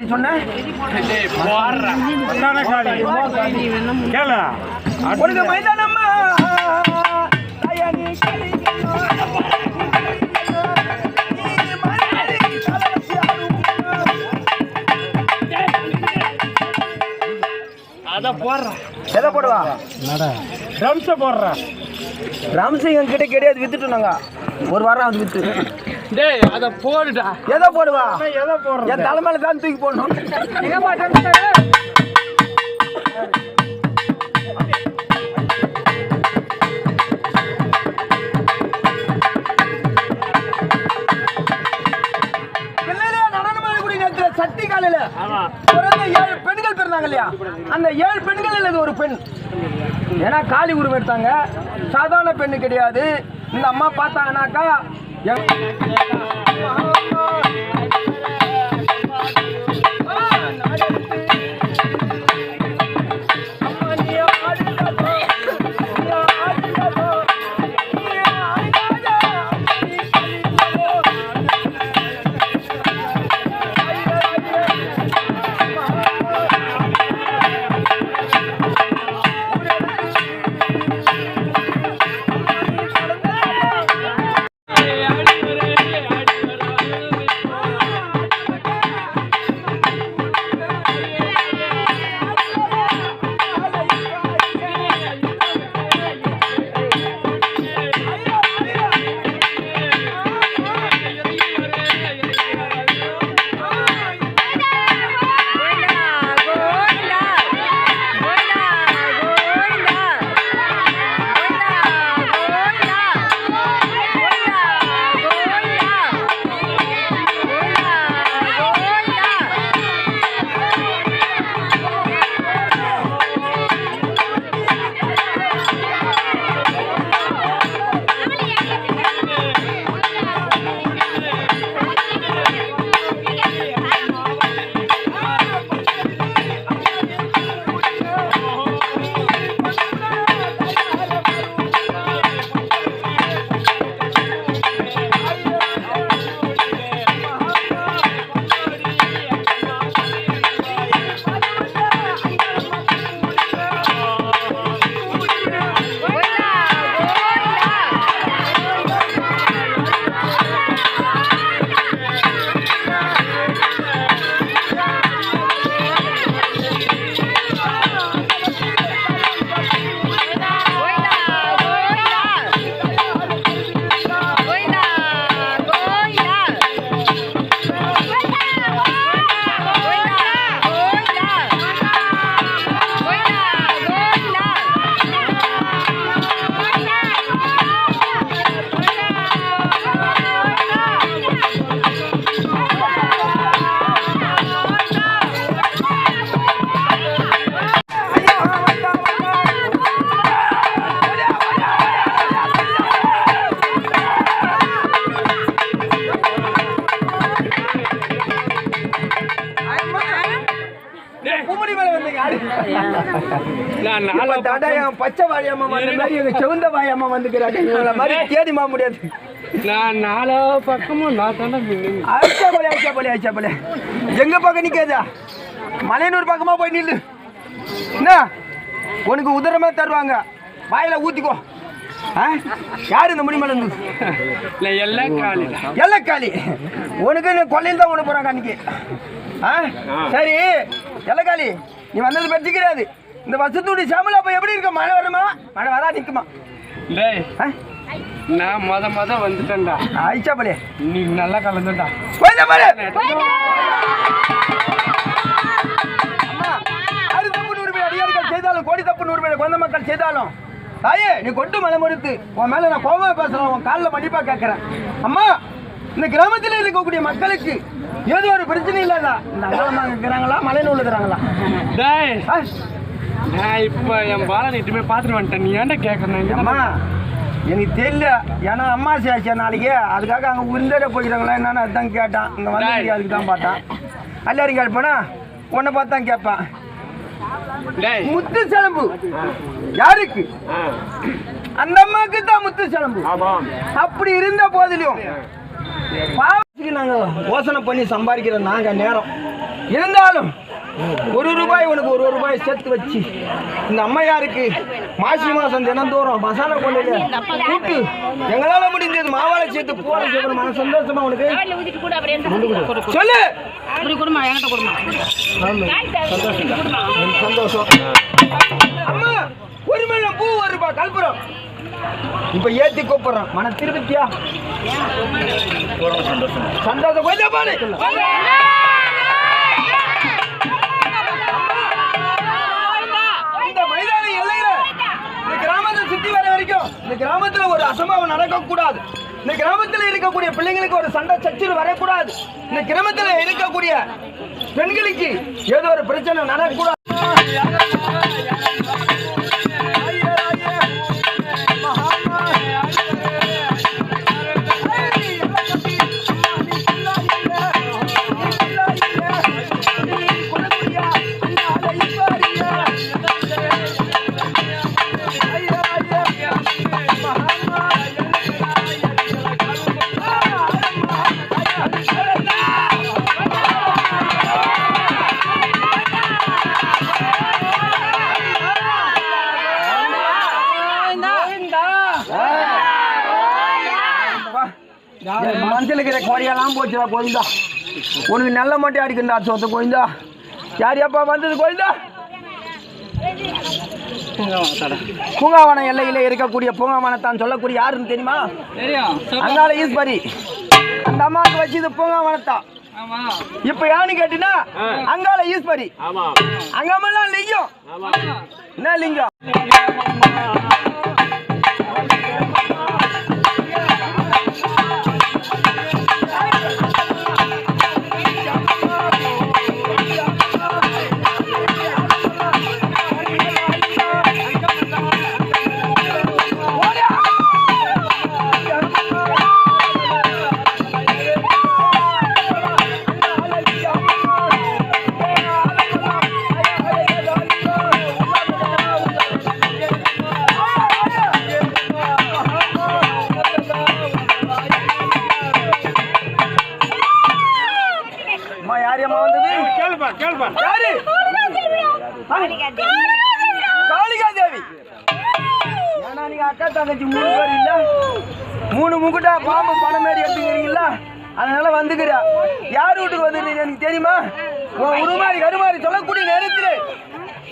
சொன்ன? மைதானம்மா. அத போடுறேன் எதை போடுவா? ட்ரம்ஸ போடுறேன் ராமசிங்கம் கிட்ட கிடையாது வித்துட்டு நாங்க. ஒரு வாரம் அது வித்து. டேய் அத போடுடா. எதை போடுவா? எதை போடுறேன் என் தலைமையில தான் தூக்கி போடணும். சக்தி காலையில ஏழு பெண்கள் பிறந்தாங்க இல்லையா? அந்த ஏழு பெண்கள் ஒரு பெண். ஏன்னா காளி உருவம் எடுத்தாங்க. சாதாரண பெண்ணு கிடையாது. இந்த அம்மா பார்த்தாங்கன்னாக்கா குமரி மேல வந்தீங்க. நான் நாலா தாண்டா என் பச்சை வாயம்மா வந்த மாதிரி எங்க செவந்த வாயம்மா வந்துக்கிறாங்க இவங்கள மாதிரி தேடிமா முடியாது. நான் நாலா பக்கமும் நான் நின்னு அச்சா போலே அச்சா போலே அச்சா போலே. எங்க பக்கம் நிக்காதா? மலையனூர் பக்கமா போய் நில்லு. என்ன? உனக்கு உதரமே தருவாங்க. வாயில ஊத்திக்கோ? யாரு இந்த முடிமலை எல்லாம் காலையில எல்லக்காளி உனக்கு கொல்லையில் தான் ஒன்று போகிறாங்க அன்னைக்கு. ஆ. சரி. எல்லக்காளி நீ வந்தது பற்றி கிடையாது இந்த வருஷத்துடைய சாமல் அப்போ எப்படி இருக்க? மழை வருமா? மழை வரா நிற்குமா டேய் ஆ? நான் மொத மொத வந்துட்டேன்டா. ஆயிச்சா போலே? நீ நல்லா கலந்துடா கொஞ்சம் பாரு அம்மா, ஆறு தப்பு நூறு பேர் அடியார்கள் செய்தாலும் கோடி தப்பு நூறு பேர் குழந்தை மக்கள் செய்தாலும். தாயே நீ கொண்டு மலை மறுத்து உன் மேல நான் கோபமா பேசுறேன் உன் காலில் மன்னிப்பா கேட்கறேன் அம்மா இந்த கிராமத்தில் இருக்கக்கூடிய மக்களுக்கு ஏதோ ஒரு பிரச்சனை இல்லாதா அகலமா இருக்கிறாங்களா? மலையில் ஆ, நான் இப்ப என் பாலனை இட்டுமே பார்த்துட்டு வந்துட்டேன். நீ ஏன்டா கேட்கணும் அம்மா எனக்கு தெரியல. ஏன்னா அம்மா சேச்சா நாளைக்கு. அதுக்காக அங்கே உருந்தட போய்க்கிறாங்களா என்னன்னு அதுதான் கேட்டான். இங்கே வந்து அதுக்கு தான் பார்த்தான். எல்லாரும் கேட்பானா உன்னை பார்த்து தான் கேட்பான். டேய். முத்து சிலம்பு. யாருக்கு? அந்த அம்மாவுக்கு தான் முத்து சிலம்பு. அப்படி இருந்த போதிலும் பாவத்துக்கு நாங்க யோசனை பண்ணி சம்பாதிக்கிற நாங்க நேரம். இருந்தாலும் ஒரு ரூபாய் உனக்கு ஒரு ரூபாய் சேர்த்து வச்சு இந்த அம்மையாருக்கு மாசி மாசம் தினந்தோறும் மசாலா கொள்ளையில கூட்டு எங்களால முடிஞ்சது மாவாளை சேர்த்து போற செய்யணும் மன சந்தோஷமா உனக்கு. சொல்லு. சந்தோஷம். அம்மா ஒரு மணி பூ ஒரு ரூபாய் கல்புரம். இப்ப ஏத்தி கூப்பிடுறோம் மன திருப்தியா? சந்தோஷம். கொஞ்சம் பாடு. கிராமத்தை சுத்தி வர வரைக்கும் இந்த கிராமத்துல ஒரு அசம்பாவம் நடக்கக்கூடாது. இந்த கிராமத்துல இருக்கக்கூடிய பிள்ளைங்களுக்கு ஒரு சண்டை சச்சில் வரக்கூடாது. இந்த கிராமத்துல இருக்கக்கூடிய பெண்களுக்கு ஏதோ ஒரு பிரச்சனை நடக்கக்கூடாது குறையெல்லாம் போச்சுடா கோயிந்தா உனக்கு நல்ல மட்டும் அடிக்கண்டா சொத்து கோயிந்தா யார் எப்பா வந்தது கோயிந்தா பூங்காவனம் எல்லையில இருக்கக்கூடிய பூங்காவனத்தான் சொல்லக்கூடிய யாருன்னு தெரியுமா? அங்கால ஈஸ்வரி. அந்த அம்மாவுக்கு வச்சது பூங்காவனத்தான் இப்ப யான்னு கேட்டீங்கன்னா அங்கால ஈஸ்வரி. அங்கமெல்லாம் லிங்கம். என்ன லிங்கம். காளிகா தேவி ஏன்னா நீங்க அக்கா தங்கச்சி மூணு பேர் இல்ல. மூணு முகுட்டா பாம்பு பணம் மாரி எடுத்துக்கிறீங்களா அதனால வந்துக்கிறா. யார் வீட்டுக்கு வந்துருக்கீங்க எனக்கு தெரியுமா? உன் உருமாறி கருமாறி சொல்லக்கூடிய நேரத்தில்.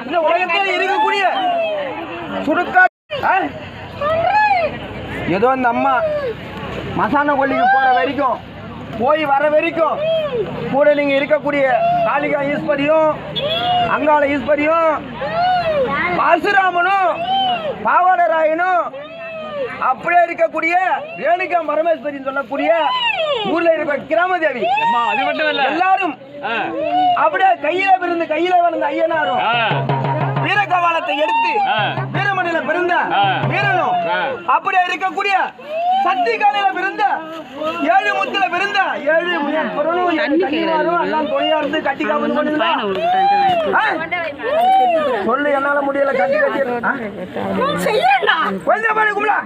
இந்த உலகத்தில் இருக்கக்கூடிய சுருக்கா ஆ? ஏதோ இந்த அம்மா மசான கொல்லிக்கு போற வரைக்கும் போய் வர வரைக்கும் கூட நீங்க இருக்கக்கூடிய காளிகா ஈஸ்வரியும் அங்காள ஈஸ்வரியும் பரசுராமனும் பாவாடராயனும் அப்படியே இருக்கக்கூடிய ரேணுகா பரமேஸ்வரின்னு சொல்லக்கூடிய ஊர்ல இருக்க கிராமதேவி. எல்லாரும் அப்படியே கையில விருந்து கையில வளர்ந்த ஐயனாரும் வீரகவாலத்தை எடுத்து வீரமணியில பிறந்த. வீரனும். அப்படியே இருக்கக்கூடிய சக்தி காலையில பிறந்த ஏழு முத்துல பிறந்த ஏழு இருந்து கட்டி? சொல்லு என்னால முடியல கட்டி கட்டி? கொஞ்சம் பாரு கும்பலா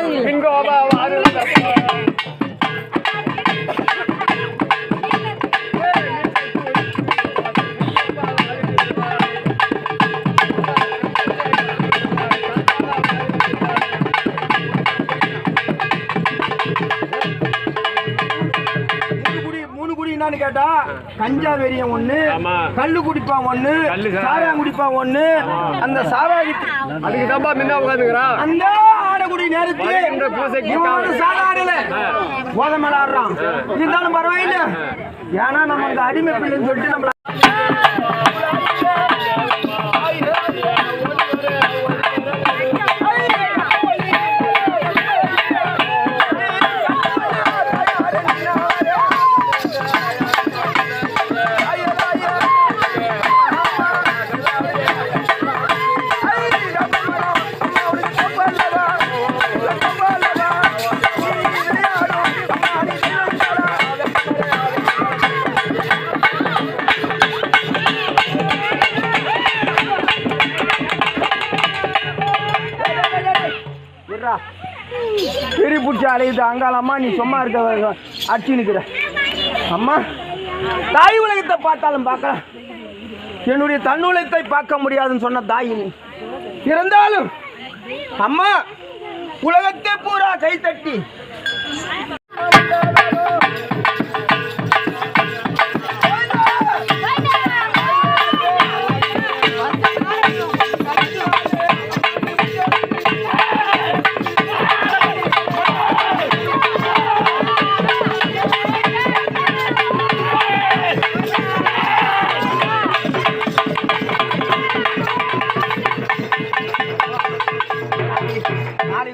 苹果吧我了 கஞ்சா வெறியன் ஒண்ணு. கல்லு குடிப்பான் ஒண்ணு. சாராயம் குடிப்பான் ஒண்ணு அந்த சாராயத்து அதுக்கு தான்ப்பா முன்ன உட்காந்துக்கிறான் அந்த ஆடகுடி நேரத்து வருகின்ற பூசைக்கு இவன் சாராடல போதை மேல ஆடுறான் இருந்தாலும் பரவாயில்ல. ஏன்னா நம்ம அந்த அடிமை பிள்ளைன்னு சொல்லிட்டு நம்மள விட்றா. பெரிய பிடிச்சி அலையுது அங்காலம்மா நீ சும்மா இருக்க அடிச்சு நிற்கிற அம்மா தாய் உலகத்தை பார்த்தாலும் பார்க்கலாம். என்னுடைய தன்னுலகத்தை பார்க்க முடியாதுன்னு சொன்ன தாய் இருந்தாலும் அம்மா உலகத்தை பூரா கை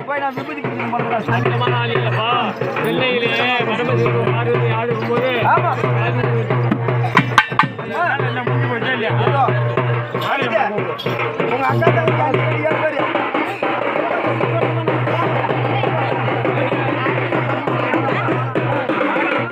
போய் நான் விபூதி அதிகமான ஆள் இல்லப்பா. சென்னையிலே வடமதுரை பார்வதி முடிஞ்சு இல்லையா? உங்க அக்கா தங்கச்சி